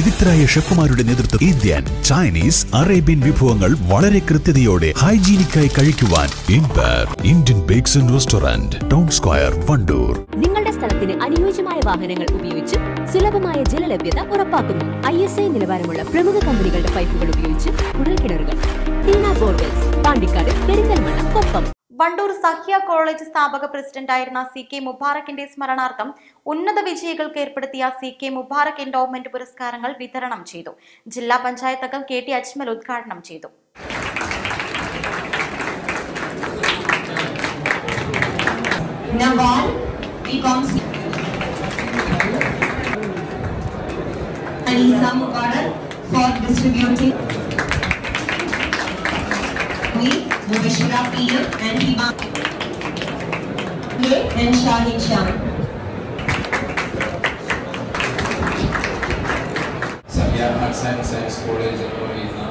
വിദഗ്ധരായ ഷെഫുമാരുടെ നേതൃത്വം Indian Chinese Arabian വിഭവങ്ങൾ വളരെ കൃത്യതയോടെ ഹൈജീനിക്കായി കഴിക്കുവാൻ Indian bakes restaurant town square Wandoor. നിങ്ങളുടെ സ്ഥലത്തിന് അനുയോജ്യമായ വാഹനങ്ങൾ ഉപയോഗിച്ച് സുലഭമായ ജലലഭ്യത ഉറപ്പാക്കുന്നു. ഐ എസ് ഐ നിലവാരമുള്ള പ്രമുഖ കമ്പനികളുടെ പൈപ്പുകൾ ഉപയോഗിച്ച് കുടൽ കിണറുകൾ പാണ്ടിക്കാട് പെരിന്തൽമണ്ണ കൊപ്പം. വണ്ടൂർ സഹ്യ കോളേജ് സ്ഥാപക പ്രസിഡന്റായിരുന്ന സി കെ മുബാറക്കിന്റെ സ്മരണാർത്ഥം ഉന്നത വിജയികൾക്ക് ഏർപ്പെടുത്തിയ സി കെ മുബാറക് എൻഡോവ്മെന്റ് പുരസ്കാരങ്ങൾ വിതരണം ചെയ്തു ജില്ലാ പഞ്ചായത്ത് അംഗം കെ ടി അജ്മൽ ഉദ്ഘാടനം ചെയ്തു for. Mubashira PM and Hiba. And Shahid Shah. Sahya arts and science college എന്ന് പറയുന്ന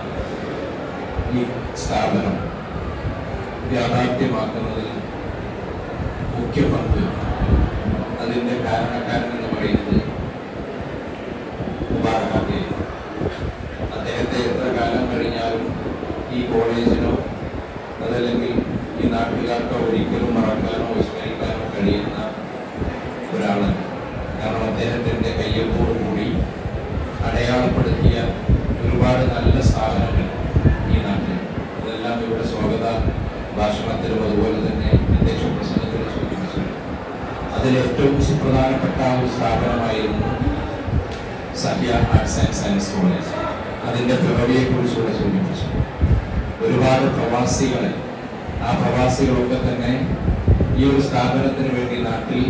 ഈ സ്ഥാപനം യാഥാർത്ഥ്യമാക്കുന്നതിൽ മുഖ്യ പങ്ക് അതിൻ്റെ കാരണക്കാരൻ കയ്യൊപ്പോടുകൂടി അടയാളപ്പെടുത്തിയ ഒരുപാട് നല്ല സ്ഥാപനങ്ങൾ ഈ നാട്ടിൽ. ഇതെല്ലാം ഇവിടെ സ്വാഗത ഭാഷണത്തിലും അതുപോലെ തന്നെ അധ്യക്ഷ പ്രസംഗത്തിലും സൂചിപ്പിച്ചു അതിൽ ഏറ്റവും സുപ്രധാനപ്പെട്ട ഒരു സ്ഥാപനമായിരുന്നു Sahya arts and science college അതിന്റെ പിറവിയെ കുറിച്ചുകൂടെ സൂചിപ്പിച്ചു. ഒരുപാട് പ്രവാസികളെ ആ പ്രവാസികളൊക്കെ തന്നെ ഈ ഒരു സ്ഥാപനത്തിന് വേണ്ടി നാട്ടിൽ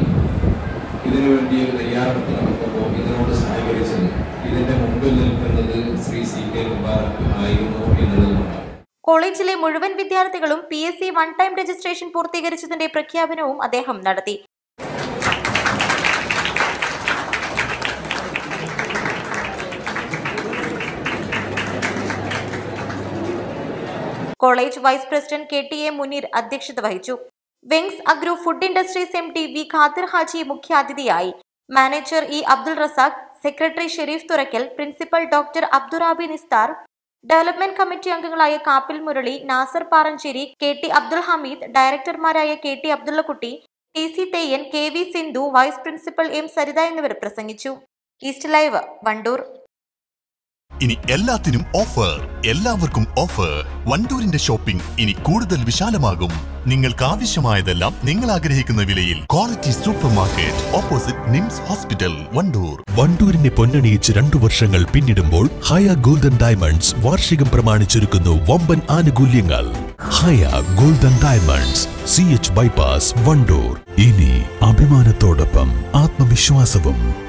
ഇതിനു വേണ്ടി ഒരു തയ്യാറെടുപ്പ് നടക്കുമ്പോൾ ഇതിനോട് സഹകരിച്ചത് ഇതിന്റെ മുമ്പിൽ നിൽക്കുന്നത് ശ്രീ സി കെ മുബാറക് ആയിരുന്നു എന്നുള്ളതുകൊണ്ടാണ് കോളേജിലെ മുഴുവൻ വിദ്യാർത്ഥികളും P S C one time registration പൂർത്തീകരിച്ചതിന്റെ പ്രഖ്യാപനവും അദ്ദേഹം നടത്തി. College vice president K T A Muneer അധ്യക്ഷത വഹിച്ചു. Wings agro food industries M T V Khadir Haji മുഖ്യാതിഥിയായി. Manager E Abdul Razak secretary Sharif Thurakkal principal doctor Abdurabi Nisthar development committee അംഗങ്ങളായ Kappil Murali Nasar Paranchery K T Abdul Hameed ഡയറക്ടർമാരായ K T Abdullakutty T C Theyyan K V Sindhu vice principal M Saritha എന്നിവർ പ്രസംഗിച്ചു. East live Wandoor. ഇനി എല്ലാത്തിനും offer എല്ലാവർക്കും offer വണ്ടൂരിന്റെ shopping ഇനി കൂടുതൽ വിശാലമാകും. നിങ്ങൾക്ക് ആവശ്യമായതെല്ലാം നിങ്ങൾ ആഗ്രഹിക്കുന്ന വിലയിൽ. Quality super market opposite NIMS hospital Wandoor. വണ്ടൂരിനെ പൊന്നണിയിച്ച് രണ്ടു വർഷങ്ങൾ പിന്നിടുമ്പോൾ ഹയ ഗോൾഡൻ ഡയമണ്ട്സ് വാർഷികം പ്രമാണിച്ചൊരുക്കുന്നു വമ്പൻ ആനുകൂല്യങ്ങൾ. Haya golden diamonds C H bypass Wandoor. ഇനി അഭിമാനത്തോടൊപ്പം ആത്മവിശ്വാസവും